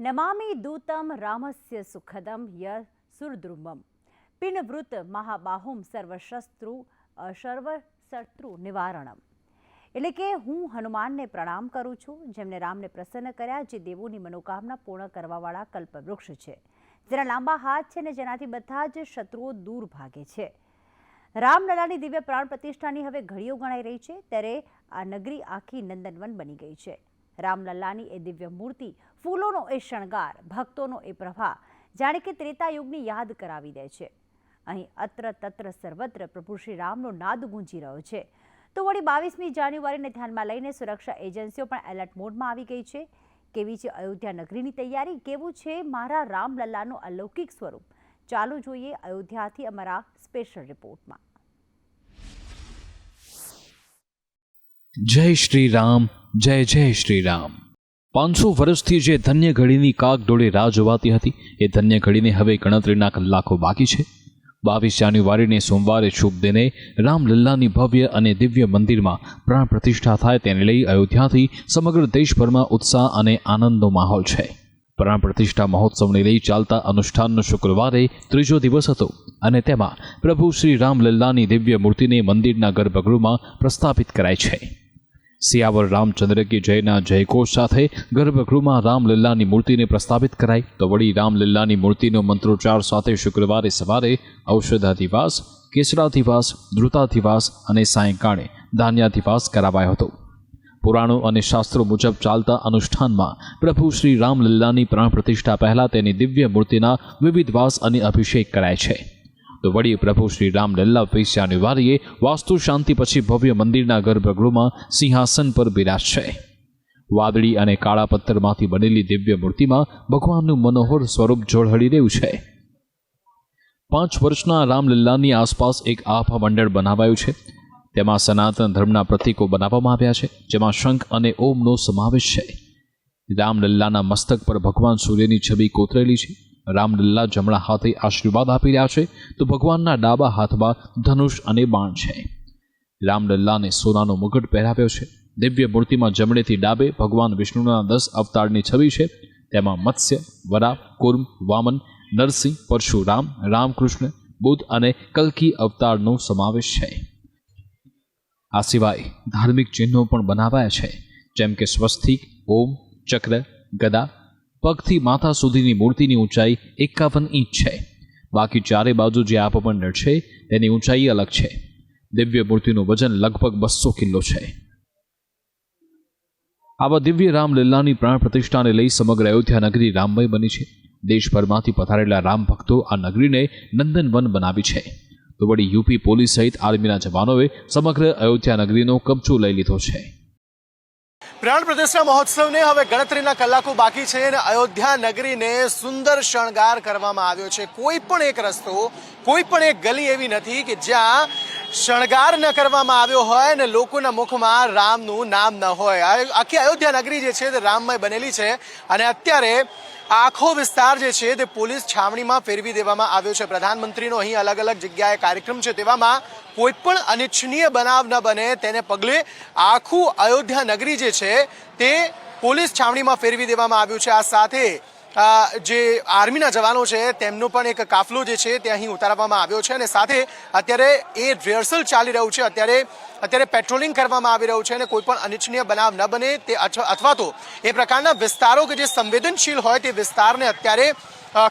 નમામિ દૂતમ રામસ્ય સુખદમ ય સુરદ્રુમમ પિનવૃત મહાબાહુમ સર્વશસ્ત્રુ સર્વશત્રુ નિવારણમ એટલે કે હું હનુમાનને પ્રણામ કરું છું જેમને રામને પ્રસન્ન કર્યા જે દેવોની મનોકામના પૂર્ણ કરવાવાળા કલ્પવૃક્ષ છે જેના લાંબા હાથ છે ને જેનાથી બધા જ શત્રુઓ દૂર ભાગે છે રામલલાની દિવ્ય પ્રાણ પ્રતિષ્ઠાની હવે ઘડીઓ ગણાઈ રહી છે ત્યારે આ નગરી આખી નંદનવન બની ગઈ છે રામલલ્લાની એ દિવ્ય મૂર્તિ, ફૂલોનો એ શણગાર, ભક્તોનો એ પ્રભા, જાણે કે ત્રેતા યુગની યાદ કરાવી દે છે. અહીં અત્ર તત્ર સર્વત્ર પ્રભુ શ્રી રામનો નાદ ગુંજી રહ્યો છે. તો વળી બાવીસમી જાન્યુઆરીને ધ્યાનમાં લઈને સુરક્ષા એજન્સીઓ પણ એલર્ટ મોડમાં આવી ગઈ છે. કેવી છે અયોધ્યા નગરીની તૈયારી? કેવું છે મારા રામલલ્લાનું અલૌકિક સ્વરૂપ? ચાલો જોઈએ અયોધ્યાથી અમારા સ્પેશિયલ રિપોર્ટમાં. જય શ્રી રામ. જય જય શ્રી રામ પાંચસો વર્ષથી જે ધન્ય ઘડીની કાક ડોળે રાહ જોવાતી હતી, એ ધન્ય ઘડીને હવે ગણતરીના કલાકો બાકી છે. બાવીસ જાન્યુઆરીને સોમવારે શુભ દિને રામલલ્લાની ભવ્ય અને દિવ્ય મંદિરમાં પ્રાણ પ્રતિષ્ઠા થાય તેને લઈ અયોધ્યાથી સમગ્ર દેશભરમાં ઉત્સાહ અને આનંદનો માહોલ છે. પ્રાણ પ્રતિષ્ઠા મહોત્સવને લઈ ચાલતા અનુષ્ઠાનનો શુક્રવારે ત્રીજો દિવસ હતો અને તેમાં પ્રભુ શ્રી રામલલ્લાની દિવ્ય મૂર્તિને મંદિરના ગર્ભગૃહમાં પ્રસ્થાપિત કરાય છે. સિયાવર રામચંદ્ર કી જયના જયઘોષ સાથે ગર્ભગૃહમાં રામલલ્લાની મૂર્તિને પ્રસ્થાપિત કરાઈ. તો વળી રામલલ્લાની મૂર્તિનો મંત્રોચ્ચાર સાથે શુક્રવારે સવારે ઔષધાધિવાસ કેસરાધિવાસ ધ્રુતાધિવાસ અને સાયંકાળે ધાન્યાધિવાસ કરાવાયો હતો. પુરાણો અને શાસ્ત્રો મુજબ ચાલતા અનુષ્ઠાનમાં પ્રભુ શ્રી રામલલ્લાની પ્રાણ પ્રતિષ્ઠા પહેલાં તેની દિવ્ય મૂર્તિના વિવિધ વાસ અને અભિષેક કરાય છે. તો વળી પ્રભુ શ્રી રામલલ્લા વીસ જાન્યુઆરીએ વાસ્તુ શાંતિ પછી ભવ્ય મંદિરના ગર્ભગૃહમાં સિંહાસન પર બિરાજશે વાદળી અને કાળા પથ્થરમાંથી બનેલી દિવ્ય મૂર્તિમાં ભગવાનનું મનોહર સ્વરૂપ જોડહળી રહ્યું છે. પાંચ વર્ષના રામલલ્લાની આસપાસ એક આભા મંડળ બનાવાયું છે. તેમાં સનાતન ધર્મના પ્રતીકો બનાવવામાં આવ્યા છે, જેમાં શંખ અને ઓમનો સમાવેશ છે. રામલલ્લાના મસ્તક પર ભગવાન સૂર્યની છબી કોતરેલી છે. રામલલ્લા જમણા હાથે આશીર્વાદ આપી રહ્યા છે, તો ભગવાનના ડાબા હાથમાં ધનુષ અને બાણ છે. રામલલ્લાને સોનાનો મુગટ પહેરાવ્યો છે. દિવ્ય મૂર્તિમાં જમણેથી ડાબે ભગવાન વિષ્ણુના દસ અવતારની છબી છે. તેમાં મત્સ્ય, વરા, કુર્મ, વામન, નરસિંહ, પરશુરામ, રામકૃષ્ણ બુદ્ધ અને કલ્કી અવતારનો સમાવેશ છે. આ સિવાય ધાર્મિક ચિહ્નો પણ બનાવાયા છે. જેમ કે સ્વસ્તિક, ઓમ, ચક્ર, ગદા પગથી માથા સુધીની મૂર્તિની ઊંચાઈ એકાવન ઇંચ છે. બાકી ચારે બાજુ જે આપમંડળ છે તેની ઊંચાઈ અલગ છે. દિવ્ય મૂર્તિનું વજન લગભગ બસો કિલો છે. આવા દિવ્ય રામલીલાની પ્રાણ પ્રતિષ્ઠાને લઈ સમગ્ર અયોધ્યા નગરી રામમય બની છે. દેશભરમાંથી પધારેલા રામ ભક્તો આ નગરીને નંદનવન બનાવી છે. તો વળી યુપી પોલીસ સહિત આર્મીના જવાનોએ સમગ્ર અયોધ્યા નગરીનો કબજો લઈ લીધો છે. પ્રાણ પ્રતિષ્ઠા મહોત્સવને હવે ગણતરીના કલાકો બાકી છે અને અયોધ્યા નગરીને સુંદર શણગાર કરવામાં આવ્યો છે. કોઈ પણ એક રસ્તો, કોઈ પણ એક ગલી એવી નથી કે જ્યાં શણગાર ન કરવામાં આવ્યો હોય અને લોકોના મુખમાં રામનું નામ ન હોય. આખી અયોધ્યા નગરી જે છે તે રામમય બનેલી છે અને અત્યારે આખો વિસ્તાર જે છે તે પોલીસ છાવણીમાં ફેરવી દેવામાં આવ્યો છે. પ્રધાનમંત્રીનો અહીં અલગ અલગ જગ્યાએ કાર્યક્રમ છે તેવામાં કોઈ પણ અનિચ્છનીય બનાવ ન બને. તેને પગલે આખું અયોધ્યા નગરી જે છે તે પોલીસ છાવણીમાં ફેરવી દેવામાં આવ્યું છે. આ સાથે જે આર્મીના જવાનો છે, તેમનો પણ એક કાફલો જે છે, તે અહીં ઉતારવામાં આવ્યો છે અને સાથે અત્યારે એ રિહર્સલ ચાલી રહ્યું છે. અત્યારે અત્યારે પેટ્રોલિંગ કરવામાં આવી રહ્યું છે અને કોઈ પણ અનિચ્છનીય બનાવ ન બને તે અથ- અથવા તો એ પ્રકારના વિસ્તારો કે જે સંવેદનશીલ હોય તે વિસ્તારને અત્યારે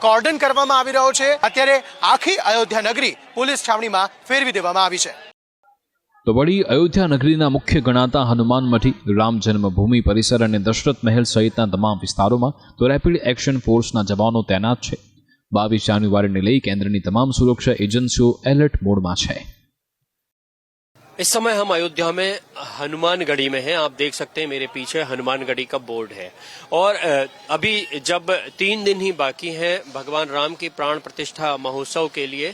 કોર્ડન કરવામાં આવી રહ્યો છે. અત્યારે આખી અયોધ્યા નગરી પોલીસ છાવણીમાં ફેરવી દેવામાં આવી છે. તો વળી અયોધ્યા નગરીના મુખ્ય ગણાતા હનુમાન મઠી રામ જન્મભૂમિ પરિસર અને દશરથ મહેલ સહિતના તમામ વિસ્તારોમાં તો રેપિડ એક્શન ફોર્સના જવાનો તૈનાત છે બાવીસ જાન્યુઆરીને લઈ કેન્દ્રની તમામ સુરક્ષા એજન્સીઓ એલર્ટ મોડમાં છે इस समय हम अयोध्या में हनुमानगढ़ी में हैं आप देख सकते हैं मेरे पीछे हनुमानगढ़ी का बोर्ड है और अ, अभी जब तीन दिन ही बाकी हैं भगवान राम की प्राण प्रतिष्ठा महोत्सव के लिए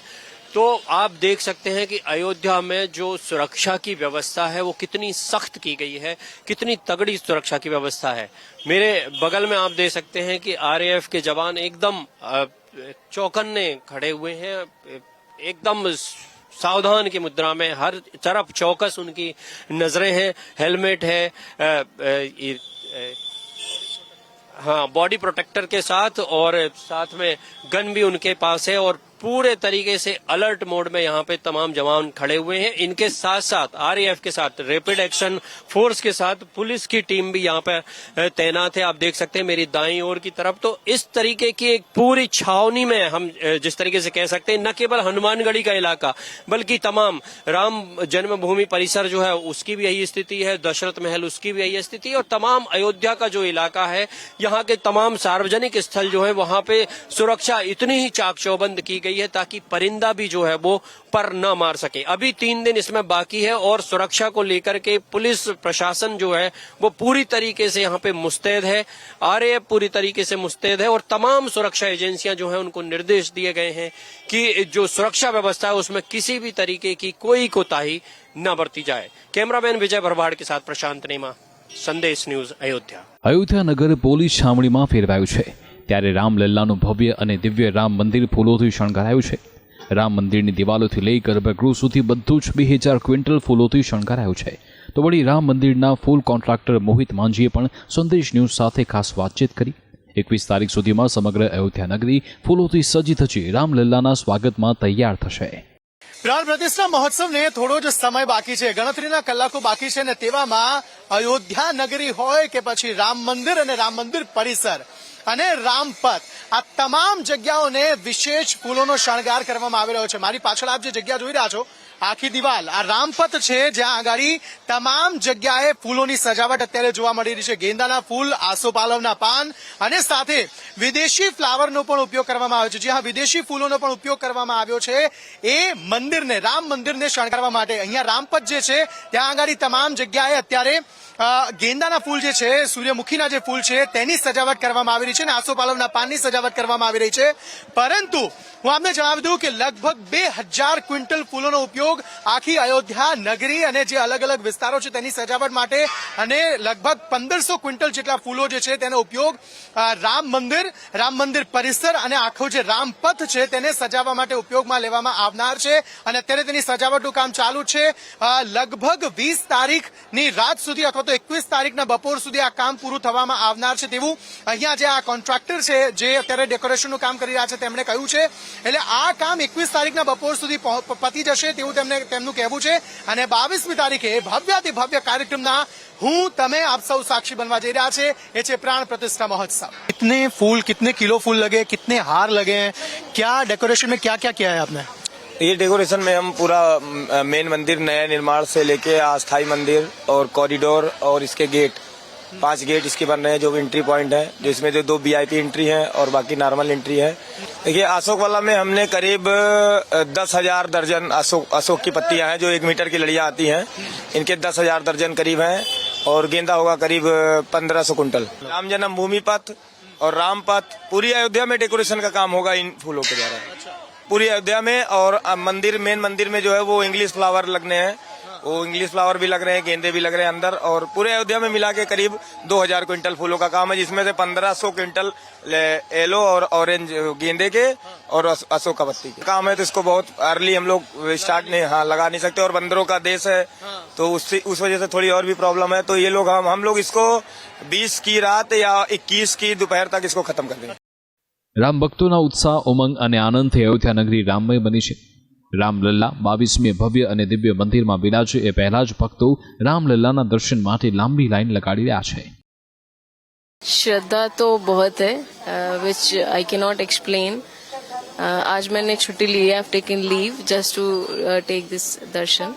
तो आप देख सकते हैं कि अयोध्या में जो सुरक्षा की व्यवस्था है, वो कितनी सख्त की गई है, कितनी तगड़ी सुरक्षा की व्यवस्था है। मेरे बगल में आप देख सकते हैं कि आरएएफ के जवान एकदम चौकन्ने खड़े हुए हैं, एकदम सावधान की मुद्रा में, हर तरफ़ चौकस उनकी नज़रें हैं, हेलमेट है हाँ बॉडी प्रोटेक्टर के साथ और साथ में गन भी उनके पास है और पूरे तरीके से अलर्ट मोड में यहाँ पे तमाम जवान खड़े हुए हैं। इनके साथ साथ आरएएफ के साथ रैपिड एक्शन फोर्स के साथ पुलिस की टीम भी यहाँ पे तैनात है। आप देख सकते हैं मेरी दाई ओर की तरफ़। तो इस तरीके की एक पूरी छावनी में हम जिस तरीके से कह सकते हैं, न केवल हनुमानगढ़ी का इलाका, बल्कि तमाम राम जन्मभूमि परिसर जो है, उसकी भी यही स्थिति है, दशरथ महल उसकी भी यही स्थिति और तमाम अयोध्या का जो इलाका है, यहाँ के तमाम सार्वजनिक स्थल जो है, वहाँ पे सुरक्षा इतनी ही चाक चौबंद की गई है ताकि परिंदा भी जो है वो पर न मार सके अभी तीन दिन इसमें बाकी है और सुरक्षा को लेकर के पुलिस प्रशासन जो है वो पूरी तरीके से यहाँ पे मुस्तैद है आरएएफ पूरी तरीके से मुस्तैद है और तमाम सुरक्षा एजेंसियां जो है उनको निर्देश दिए गए हैं कि जो सुरक्षा व्यवस्था है उसमें किसी भी तरीके की कोई कोताही न बरती जाए कैमरामैन विजय भरवाड़ के साथ प्रशांत नेमा संदेश न्यूज अयोध्या અયોધ્યા નગર પોલીસ છાવણીમાં ફેરવાયું છે ત્યારે રામલલ્લાનું ભવ્ય અને દિવ્ય રામ મંદિર ફૂલોથી શણગારાયું છે. રામ મંદિરની દિવાલોથી લઈ ગર્ભગૃહ સુધી બધું જ બે હજાર ક્વિન્ટલ ફૂલોથી શણગારાયું છે. તો વળી રામ મંદિરના ફૂલ કોન્ટ્રાક્ટર મોહિત માંઝીએ પણ સંદેશ ન્યૂઝ સાથે ખાસ વાતચીત કરી. એકવીસ તારીખ સુધીમાં સમગ્ર અયોધ્યા નગરી ફૂલોથી સજી થશે. રામલલ્લાના સ્વાગતમાં તૈયાર થશે. પ્રાણ પ્રતિષ્ઠા મહોત્સવને થોડો જ સમય બાકી છે. ગણતરીના કલાકો બાકી છે ને તેવામાં અયોધ્યા નગરી હોય કે પછી રામ મંદિર અને રામ મંદિર પરિસર. અને રામપથ આ તમામ જગ્યાઓને વિશેષ ફૂલોનો શણગાર કરવામાં આવી રહ્યો છે. મારી પાછળ આપ જે જગ્યા જોઈ રહ્યા છો આખી દિવાલ, આ રામપથ છે જ્યાં આગાડી તમામ જગ્યાએ ફૂલોની સજાવટ અત્યારે જોવા મળી રહી છે. ગેંદાના ફૂલ આસોપાલવના પાન અને સાથે વિદેશી ફ્લાવરનો પણ ઉપયોગ કરવામાં આવ્યો છે. જ્યાં વિદેશી ફૂલોનો પણ ઉપયોગ કરવામાં આવ્યો છે. એ મંદિરને, રામ મંદિરને શણગારવા માટે. અહીંયા રામપથ જે છે, ત્યાં આગાડી તમામ જગ્યાએ અત્યારે ગેંદાના ફૂલ જે છે, સૂર્યમુખીના જે ફૂલ છે, તેની સજાવટ કરવામાં આવી રહી છે અને આસોપાલવના પાનની સજાવટ કરવામાં આવી રહી છે. પરંતુ હું આપને જણાવી દઉં કે લગભગ બે હજાર ક્વિન્ટલ ફૂલોનો ઉપયોગ આખી અયોધ્યા નગરી અને જે અલગ અલગ વિસ્તારો છે તેની સજાવટ માટે અને લગભગ પંદરસો ક્વિન્ટલ જેટલા ફૂલો જે છે તેનો ઉપયોગ રામ મંદિર રામ મંદિર પરિસર અને આખો જે રામપથ છે તેને સજાવવા માટે ઉપયોગમાં લેવામાં આવનાર છે. અને અત્યારે તેની સજાવટનું કામ ચાલુ છે. લગભગ વીસ તારીખની રાત સુધી અથવા તો એકવીસ તારીખના બપોર સુધી આ કામ પૂરું થવામાં આવનાર છે તેવું અહીંયા જે આ કોન્ટ્રાક્ટર છે જે અત્યારે ડેકોરેશનનું કામ કરી રહ્યા છે તેમણે કહ્યું છે. એટલે આ કામ એકવીસ તારીખના બપોર સુધી પતી જશે તેવું તેમને તેમનું કહેવું છે અને બાવીસમી તારીખે ભવ્યાતિ ભવ્ય કાર્યક્રમના હું તમે આપ સૌ સાક્ષી બનવા જઈ રહ્યા છે એ છે પ્રાણ प्रतिष्ठा महोत्सव कितने फूल कितने किलो फूल लगे कितने हार लगे हैं क्या डेकोरेशन में क्या क्या किया है आपने ये डेकोरेशन में हम पूरा मेन मंदिर नया निर्माण से लेके अस्थाई मंदिर और कॉरिडोर और इसके गेट पांच गेट इसके बन रहे हैं जो एंट्री पॉइंट है जिसमें जो दो वीआईपी एंट्री है और बाकी नॉर्मल एंट्री है देखिए, अशोक वाला में हमने करीब दस हज़ार दर्जन अशोक अशोक की पत्तियाँ हैं, जो एक मीटर की लड़ियाँ आती हैं। इनके दस हज़ार दर्जन करीब हैं और गेंदा होगा करीब पंद्रह सौ कुंटल। राम जन्म भूमि पथ और राम पथ, पूरी अयोध्या में डेकोरेशन का काम होगा इन फूलों के द्वारा। पूरी अयोध्या में और मंदिर, मेन मंदिर में जो है वो इंग्लिश फ्लावर लगने हैं। वो इंग्लिश फ्लावर भी लग रहे हैं गेंदे भी लग रहे हैं अंदर और पूरे अयोध्या में मिला के करीब 2000 क्विंटल फूलों का काम है जिसमें से 1500 क्विंटल येलो और ऑरेंज गेंदे के और अश- अशोक का पत्ती के काम है तो इसको बहुत अर्ली हम लोग स्टार्ट नहीं हाँ लगा नहीं सकते और बंदरों का देश है तो उससे उस वजह से थोड़ी और भी प्रॉब्लम है तो ये लोग हम हम लोग इसको 20 की रात या 21 की दोपहर तक इसको खत्म कर देंगे રામ ભક્તોના ઉત્સાહ ઉમંગ અને આનંદથી અયોધ્યા નગરી રામમય બની છે રામલલ્લા બાવીસમી ભવ્ય અને દિવ્ય મંદિરમાં બિરાજે એ પહેલા જ ભક્તો રામલલ્લાના દર્શન માટે લાંબી લાઈન લગાડી રહ્યા છે श्रद्धा तो बहुत है विच आई के नॉट एक्सप्लेन आज मैंने छुट्टी ली है taken leave just to take this दर्शन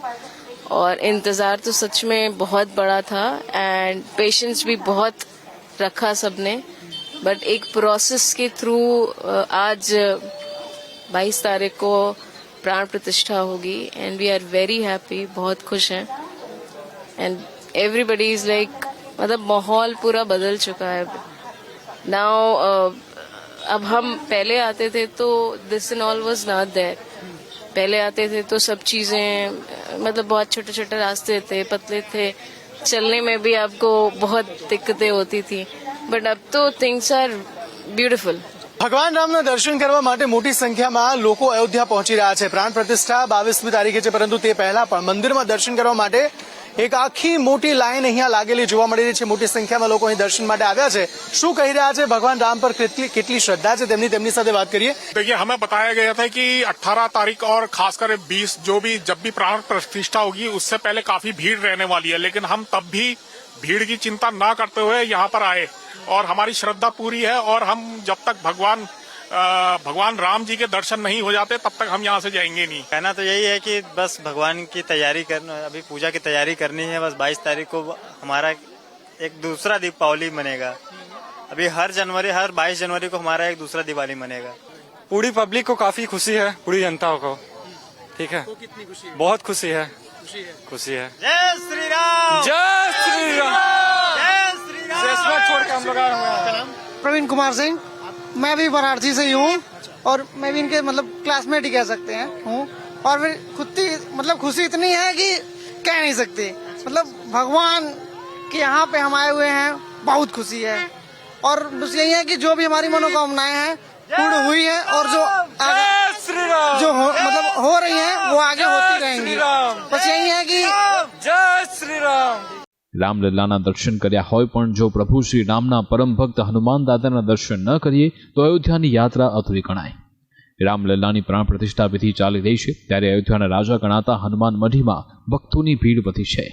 और इंतज़ार तो सच में बहुत बड़ा था एंड पेशेंस भी बहुत रखा सबने बट एक प्रोसेस के थ्रू आज 22 तारीख को प्राण प्रतिष्ठा होगी and we are very happy बहुत खुश हैं। एंड एवरीबडी इज़ लाइक मतलब माहौल पूरा बदल चुका है। नाउ अब हम पहले आते थे तो this in all was not there पहले आते थे तो सब चीज़ें मतलब बहुत छोटे छोटे रास्ते थे, पतले थे। चलने में भी आपको बहुत दिक्कतें होती थी। बट अब तो थिंग्स आर ब्यूटिफुल ભગવાન રામના દર્શન કરવા માટે મોટી સંખ્યામાં લોકો અયોધ્યા પહોંચી રહ્યા છે પ્રાણ પ્રતિષ્ઠા બાવીસમી તારીખે છે પરંતુ તે પહેલા પણ મંદિરમાં દર્શન કરવા માટે એક આખી મોટી લાઈન અહીંયા લાગેલી જોવા મળી રહી છે મોટી સંખ્યામાં લોકો અહીં દર્શન માટે આવ્યા છે શું કહી રહ્યા છે ભગવાન રામ પર કેટલી કેટલી શ્રદ્ધા છે તેમની તેમની સાથે વાત કરીએ देखिए हमें बताया गया था कि 18 तारीख और खासकर 20 जो भी जब भी प्राण प्रतिष्ठा होगी उससे पहले काफी भीड़ रहने वाली है लेकिन हम तब भी भीड़ की चिंता ना करते हुए यहाँ पर आए और हमारी श्रद्धा पूरी है और हम जब तक भगवान भगवान राम जी के दर्शन नहीं हो जाते तब तक हम यहाँ से जाएँगे नहीं। कहना तो यही है कि बस भगवान की तैयारी करना अभी पूजा की तैयारी करनी है बस 22 तारीख को हमारा एक दूसरा दीपावली मनेगा। अभी हर जनवरी हर 22 जनवरी को हमारा एक दूसरा दिवाली मनेगा। पूरी पब्लिक को काफ़ी खुशी है पूरी जनता को। ठीक है? बहुत खुशी है। खुशी है। जय श्री राम! जय श्री राम जय श्री राम सिस्टम छोड़ के हम लोग आए हुए हैं। प्रवीण कुमार सिंह। मैं भी वाराणसी से ही हूँ और मैं भी इनके मतलब क्लासमेट ही कह सकते हैं हूँ। और फिर खुद की मतलब खुशी इतनी है कि कह नहीं सकते। मतलब भगवान के यहाँ पे हम आए हुए हैं बहुत खुशी है। और बस यही है कि जो भी हमारी मनोकामनाएँ हैं पूर्ण हुई है और जो आगे श्री राम जो हो, मतलब हो रही हैं वो आगे होती रहेंगी। बस यही है कि जय श्री राम રામલલ્લાના દર્શન કર્યા હોય પણ જો પ્રભુ શ્રી રામના પરમ ભક્ત હનુમાન દાદાના દર્શન ન કરીએ, તો અયોધ્યાની યાત્રા અધૂરી ગણાય. રામલલ્લાની પ્રાણ પ્રતિષ્ઠા વિધિ ચાલી રહી છે, ત્યારે અયોધ્યાના રાજા ગણાતા હનુમાન મઢીમાં ભક્તોની ભીડ વધી છે.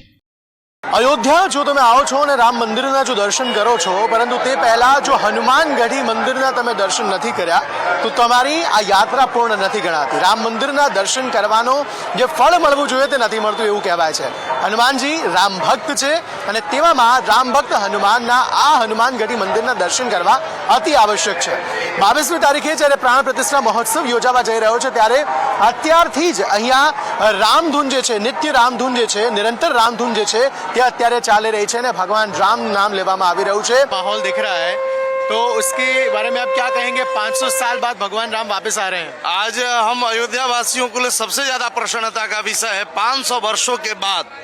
અયોધ્યા, જો તમે આવો છો અને રામ મંદિરના જો દર્શન કરો છો, પરંતુ તે પહેલા જો હનુમાનગઢી મંદિરના તમે દર્શન નથી કર્યા, તો તમારી આ યાત્રા પૂર્ણ નથી ગણાતી. રામ મંદિરના દર્શન કરવાનો જે ફળ મળવું જોઈએ તે નથી મળતું એવું કહેવાય છે. હનુમાનજી રામ ભક્ત છે અને તેવામાં રામ ભક્ત હનુમાનના આ હનુમાનગઢી મંદિરના દર્શન કરવા અતિ આવશ્યક છે. બાવીસમી તારીખે જ્યારે પ્રાણ પ્રતિષ્ઠા મહોત્સવ યોજાવા જઈ રહ્યો છે ત્યારે અત્યારથી જ અહીંયા રામધૂન જે છે નિત્ય રામધૂન જે છે નિરંતર રામધૂન જે છે તે અત્યારે ચાલી રહી છે અને ભગવાન રામ નામ લેવામાં આવી રહ્યું છે. માહોલ દેખ રહા હૈ. તો उसके बारे में आप क्या कहेंगे 500 साल बाद भगवान राम वापस आ रहे हैं आज हम अयोध्या वासियों के लिए सबसे ज्यादा प्रसन्नता का विषय है 500 वर्षों के बाद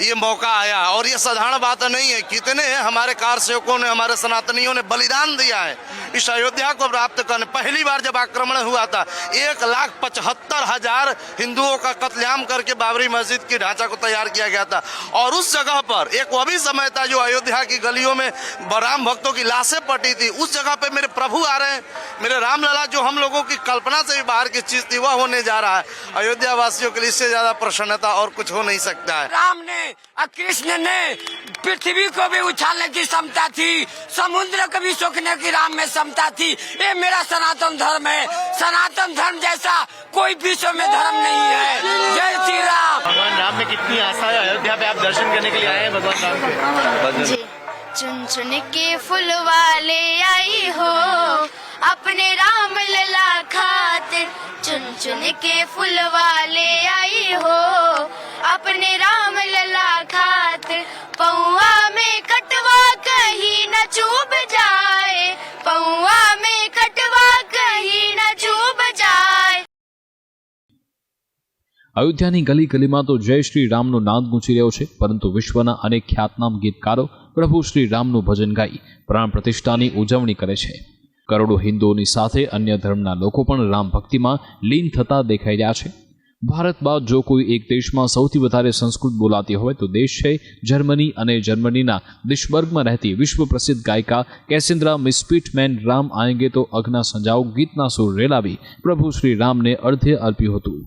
ये मौका आया और ये साधारण बात नहीं है। कितने हमारे कार सेवकों ने, हमारे सनातनियों ने बलिदान दिया है। इस अयोध्या को प्राप्त करने, पहली बार जब आक्रमण हुआ था, एक लाख पचहत्तर हज़ार हिंदुओं का कत्लेआम करके बाबरी मस्जिद की ढांचा को तैयार किया गया था। और उस जगह पर, एक वो भी समय था जो अयोध्या की गलियों में राम भक्तों की लाशें पटी थी। उस जगह पे मेरे प्रभु आ रहे हैं। मेरे रामलला जो हम लोगों की कल्पना से भी बाहर की चीज़ थी, वह होने जा रहा है। अयोध्या वासियों के लिए इससे ज़्यादा प्रसन्नता और कुछ हो नहीं सकता है। राम ने और कृष्ण ने पृथ्वी को भी उछालने की क्षमता थी समुद्र को भी सोखने की राम में क्षमता थी। ये मेरा सनातन धर्म है। सनातन धर्म जैसा कोई विश्व में धर्म नहीं है। जय श्री राम। भगवान राम में कितनी आशा है। अयोध्या पे आप दर्शन करने के लिए आए हैं भगवान राम के? चुन चुन के फूल वाले आई हो अपने राम लला खातिर चुन चुन के फूल वाले आई हो अपने राम लला खातिर पौआ में कटवा कहीं न चूब जाए पौआ में कटवा कहीं न चूब जाए અયોધ્યાની ગલી ગલીમાં તો જય શ્રી રામનો નાદ ગૂંચી રહ્યો છે પરંતુ વિશ્વના અનેક ખ્યાતનામ ગીતકારો પ્રભુ શ્રી રામનું ભજન ગાઈ પ્રાણ પ્રતિષ્ઠાની ઉજવણી કરે છે. કરોડો હિન્દુઓની સાથે અન્ય ધર્મના લોકો પણ રામ ભક્તિમાં લીન થતા દેખાઈ રહ્યા છે. ભારત બાદ જો કોઈ એક દેશમાં સૌથી વધારે સંસ્કૃત બોલાતી હોય તો દેશ છે જર્મની અને જર્મનીના દિશબર્ગમાં રહેતી વિશ્વ પ્રસિદ્ધ ગાયિકા કેસેન્દ્રા મિસ્પીટમેન રામ આયંગે તો અઘના સંજાવ ગીતના સુર રેલાવી પ્રભુ શ્રી રામને અર્ધે અર્પ્યું હતું.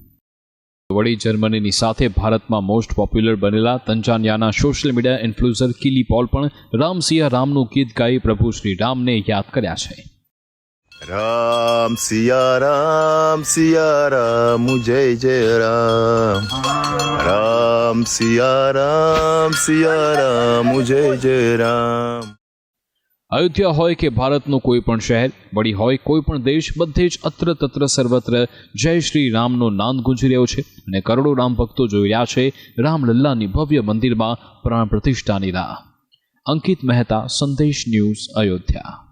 વળી જર્મનીની સાથે ભારતમાં મોસ્ટ પોપ્યુલર બનેલા તંજાનિયાના social media influencer Kili Paul પણ રામ સિયા રામનું ગીત ગાઈ પ્રભુ શ્રી રામને યાદ કર્યા છે. રામ સિયા રામ સિયા રામ જય જય રામ. રામ સિયા રામ સિયા રામ, જય જય રામ. અયોધ્યા હોય કે ભારતનું કોઈ પણ શહેર, વળી હોય કોઈ પણ દેશ, બધે જ અત્ર તત્ર સર્વત્ર જય શ્રી રામનો નાદ ગુંજી રહ્યો છે અને કરોડો રામ ભક્તો જોઈ રહ્યા છે રામલલ્લાની ભવ્ય મંદિરમાં પ્રાણ પ્રતિષ્ઠાની રાહ. અંકિત મહેતા, સંદેશ ન્યૂઝ અયોધ્યા.